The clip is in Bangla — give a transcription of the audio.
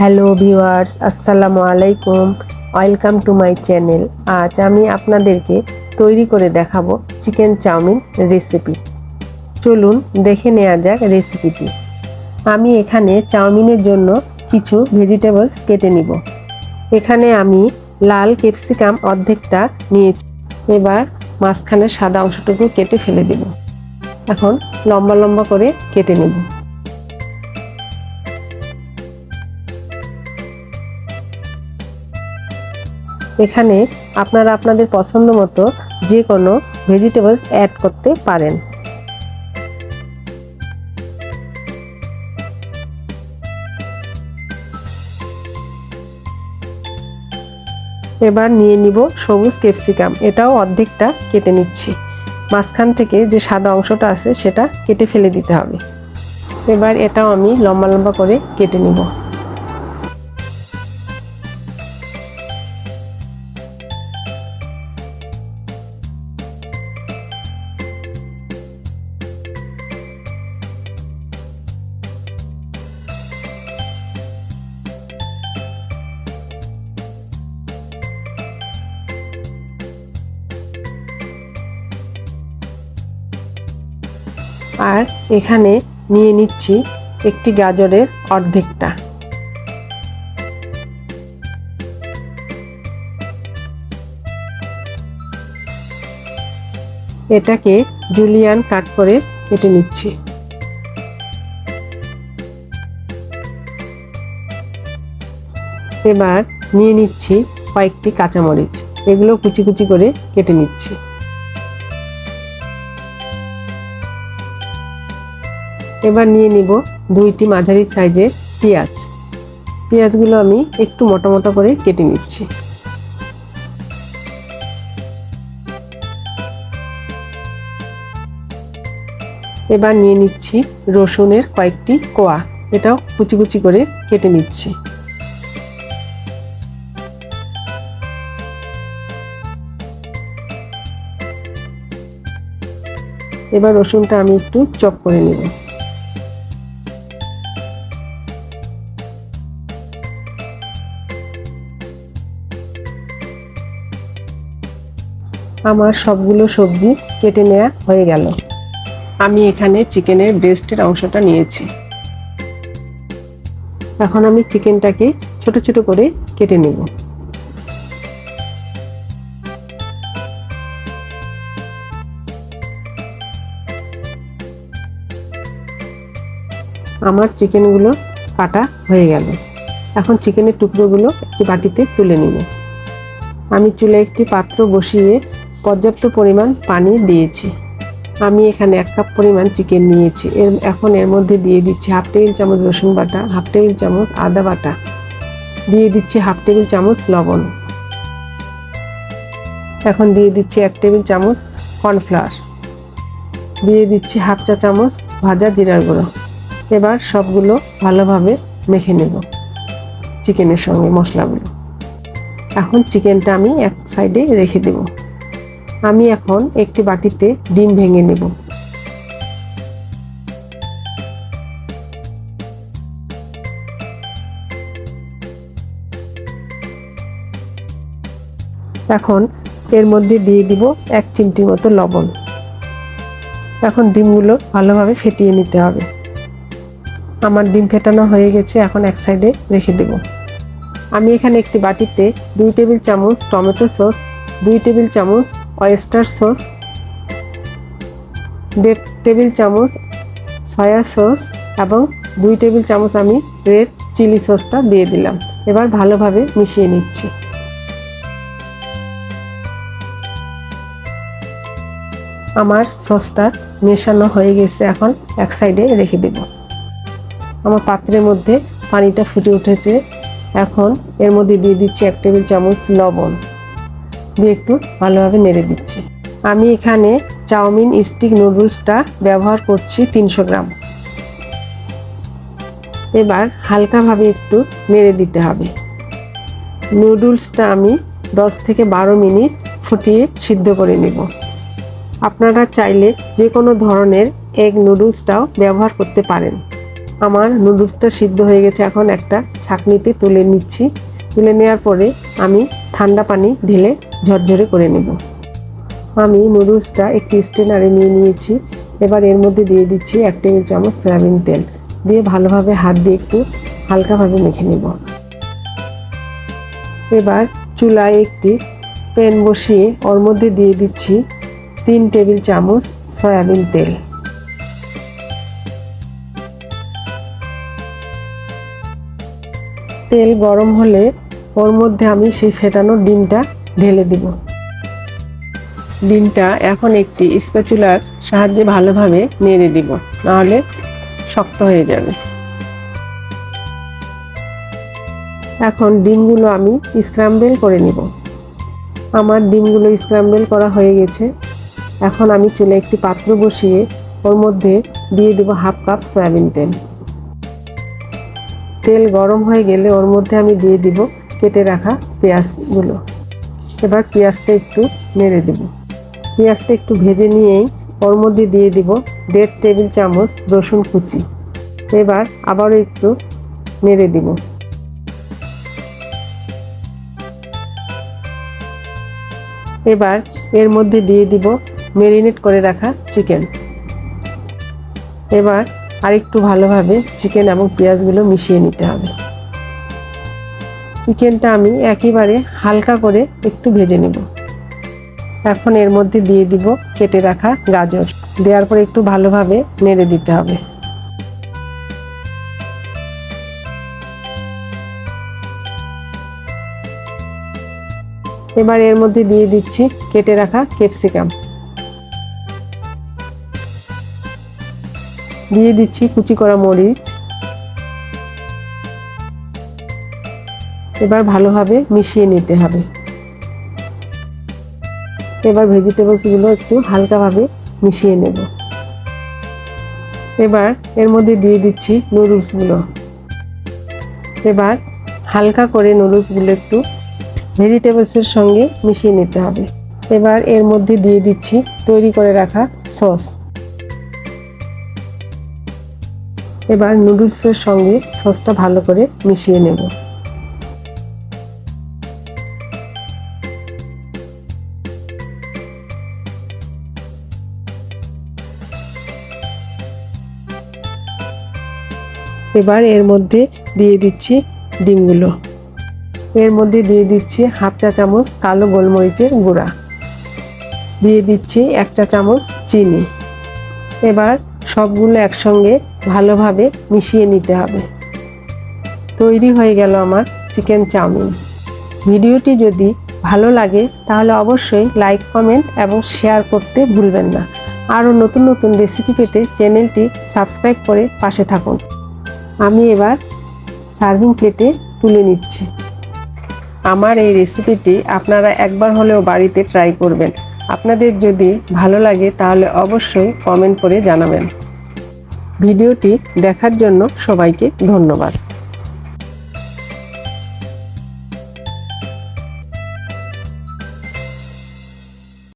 হ্যালো ভিউয়ার্স, আসসালামু আলাইকুম। Welcome to my channel. আজ আমি আপনাদেরকে তৈরি করে দেখাবো চিকেন চাউমিন রেসিপি। চলুন দেখে নেওয়া যাক রেসিপিটি। আমি এখানে চাউমিনের জন্য কিছু ভেজিটেবলস কেটে নিব। এখানে আমি লাল ক্যাপসিকাম অর্ধেকটা নিয়েছি। এবার মাঝখানে সাদা অংশটুকু কেটে ফেলে দেব। এখন লম্বা লম্বা করে কেটে নেব। এখানে আপনারা আপনাদের পছন্দ মতো যে কোনো ভেজিটেবলস অ্যাড করতে পারেন। এবার নিয়ে নিব সবুজ ক্যাপসিকাম এটাও অর্ধেকটা কেটে নিচ্ছি। মাঝখান থেকে যে সাদা অংশটা আছে সেটা কেটে ফেলে দিতে হবে। এবার এটাও আমি লম্বা লম্বা করে কেটে নিব। আর এখানে নিয়ে নিচ্ছি একটি গাজরের অর্ধেকটা। এটাকে জুলিয়ান কাট করে কেটে নিচ্ছি। এবার নিয়ে নিচ্ছি কয়েকটি কাঁচামরিচ। এগুলো কুচি কুচি করে কেটে নিচ্ছি। এবার নিয়ে নিব দুইটি মাঝারি সাইজের পেঁয়াজ। পেঁয়াজগুলো আমি একটু মোটা মোটা করে কেটে নিচ্ছি। এবার নিয়ে নিচ্ছি রসুনের কয়েকটি কোয়া। এটাও কুচি কুচি করে কেটে নিচ্ছি। এবার রসুনটা আমি একটু চপ করে নেব। আমার সবগুলো সবজি কেটে নেওয়া হয়ে গেল। আমি এখানে চিকেনের ব্রেস্টের অংশটা নিয়েছি। এখন আমি চিকেনটাকে ছোট ছোট করে কেটে নেব। আমার চিকেনগুলো কাটা হয়ে গেল। এখন চিকেনের টুকরোগুলো একটি বাটিতে তুলে নিব। আমি চুলে একটি পাত্র বসিয়ে পর্যাপ্ত পরিমাণ পানি দিয়েছি। আমি এখানে এক কাপ পরিমাণ চিকেন নিয়েছি। এর, এখন এর মধ্যে দিয়ে দিচ্ছি হাফ টেবিল চামচ রসুন বাটা, হাফ টেবিল চামচ আদা বাটা। দিয়ে দিচ্ছি হাফ টেবিল চামচ লবণ। এখন দিয়ে দিচ্ছি এক টেবিল চামচ কর্নফ্লাওয়ার। দিয়ে দিচ্ছি হাফ চা চামচ ভাজা জিরার গুঁড়ো। এবার সবগুলো ভালোভাবে মেখে নেব চিকেনের সঙ্গে মশলাগুলো। এখন চিকেনটা আমি এক সাইডে রেখে দেব। আমি এখন একটি বাটিতে ডিম ভেঙে নেব। এখন এর মধ্যে দিয়ে দিব এক চিমটির মতো লবণ। এখন ডিমগুলো ভালোভাবে ফেটিয়ে নিতে হবে। আমার ডিম ফেটানো হয়ে গেছে, এখন এক সাইডে রেখে দেব। আমি এখানে একটি বাটিতে দুই টেবিল চামচ টমেটো সস দুই টেবিল চামচ অয়েস্টার সস দেড় টেবিল চামচ সয়া সস এবং দুই টেবিল চামচ আমি রেড চিলি সসটা দিয়ে দিলাম। এবার ভালোভাবে মিশিয়ে নিচ্ছি। আমার সসটা মেশানো হয়ে গেছে, এখন এক সাইডে রেখে দেব। আমার পাত্রের মধ্যে পানিটা ফুটে উঠেছে। এখন এর মধ্যে দিয়ে দিচ্ছি এক টেবিল চামচ লবণ। দিয়ে একটু ভালোভাবে নেড়ে দিচ্ছি। আমি এখানে চাউমিন স্টিক নুডলসটা ব্যবহার করছি তিনশো গ্রাম। এবার হালকাভাবে একটু নেড়ে দিতে হবে। নুডলসটা আমি দশ থেকে বারো মিনিট ফুটিয়ে সিদ্ধ করে নেব। আপনারা চাইলে যে কোনো ধরনের এগ নুডলসটাও ব্যবহার করতে পারেন। আমার নুডলসটা সিদ্ধ হয়ে গেছে, এখন একটা ছাঁকনিতে তুলে নিচ্ছি। তুলে নেওয়ার পরে আমি ঠান্ডা পানি ঢেলে ঝরঝরে করে নেব। আমি নুডলসটা একটি স্টেনারে নিয়ে নিয়েছি। এবার এর মধ্যে দিয়ে দিচ্ছি এক টেবিল চামচ সয়াবিন তেল। দিয়ে ভালোভাবে হাত দিয়ে একটু হালকাভাবে মেখে নেব। এবার চুলায় একটি প্যান বসিয়ে ওর মধ্যে দিয়ে দিচ্ছি তিন টেবিল চামচ সয়াবিন তেল। তেল গরম হলে ওর মধ্যে আমি সেই ফেটানো ডিমটা ঢেলে দিব। ডিমটা এখন একটি স্প্যাচুলার সাহায্যে ভালোভাবে নেড়ে দিব, নাহলে শক্ত হয়ে যাবে। এখন ডিমগুলো আমি স্ক্রাম্বেল করে নিব। আমার ডিমগুলো স্ক্রাম্বেল করা হয়ে গেছে। এখন আমি চুলে একটি পাত্র বসিয়ে ওর মধ্যে দিয়ে দেবো হাফ কাপ সয়াবিন তেল। তেল গরম হয়ে গেলে ওর মধ্যে আমি দিয়ে দিব কেটে রাখা পেঁয়াজগুলো। এবার পেঁয়াজটা একটু নেড়ে দেব। পেঁয়াজটা একটু ভেজে নিয়েই ওর মধ্যে দিয়ে দিব দেড় টেবিল চামচ রসুন কুচি। এবার আবারও একটু নেড়ে দিব। এবার এর মধ্যে দিয়ে দিব মেরিনেট করে রাখা চিকেন। এবার আরেকটু ভালোভাবে চিকেন এবং পেঁয়াজগুলো মিশিয়ে নিতে হবে। চিকেনটা আমি একেবারে হালকা করে একটু ভেজে নেব। এখন এর মধ্যে দিয়ে দিব কেটে রাখা গাজর। দেওয়ার পর একটু ভালোভাবে নেড়ে দিতে হবে। এবার এর মধ্যে দিয়ে দিচ্ছি কেটে রাখা ক্যাপসিকাম। দিয়ে দিচ্ছি কুচি করা মরিচ। এবার ভালোভাবে মিশিয়ে নিতে হবে। এবার ভেজিটেবলসগুলো একটু হালকাভাবে মিশিয়ে নেব। এবার এর মধ্যে দিয়ে দিচ্ছি নুডলসগুলো। এবার হালকা করে নুডলসগুলো একটু ভেজিটেবলসের সঙ্গে মিশিয়ে নিতে হবে। এবার এর মধ্যে দিয়ে দিচ্ছি তৈরি করে রাখা সস। এবার নুডলসের সঙ্গে সসটা ভালো করে মিশিয়ে নেব। এবার এর মধ্যে দিয়ে দিচ্ছি ডিমগুলো। এর মধ্যে দিয়ে দিচ্ছি হাফ চা চামচ কালো গোলমরিচের গুঁড়া। দিয়ে দিচ্ছি এক চা চামচ চিনি। এবার সবগুলো একসঙ্গে ভালোভাবে মিশিয়ে নিতে হবে। তৈরি হয়ে গেল আমার চিকেন চাউমিন। ভিডিওটি যদি ভালো লাগে তাহলে অবশ্যই লাইক, কমেন্ট এবং শেয়ার করতে ভুলবেন না। আরও নতুন নতুন রেসিপি পেতে চ্যানেলটি সাবস্ক্রাইব করে পাশে থাকুন। আমি এবার সার্ভিং প্লেটে তুলে নিচ্ছি। আমার এই রেসিপিটি আপনারা একবার হলেও বাড়িতে ট্রাই করবেন। আপনাদের যদি ভালো লাগে তাহলে অবশ্যই কমেন্ট করে জানাবেন। ভিডিওটি দেখার জন্য সবাইকে ধন্যবাদ।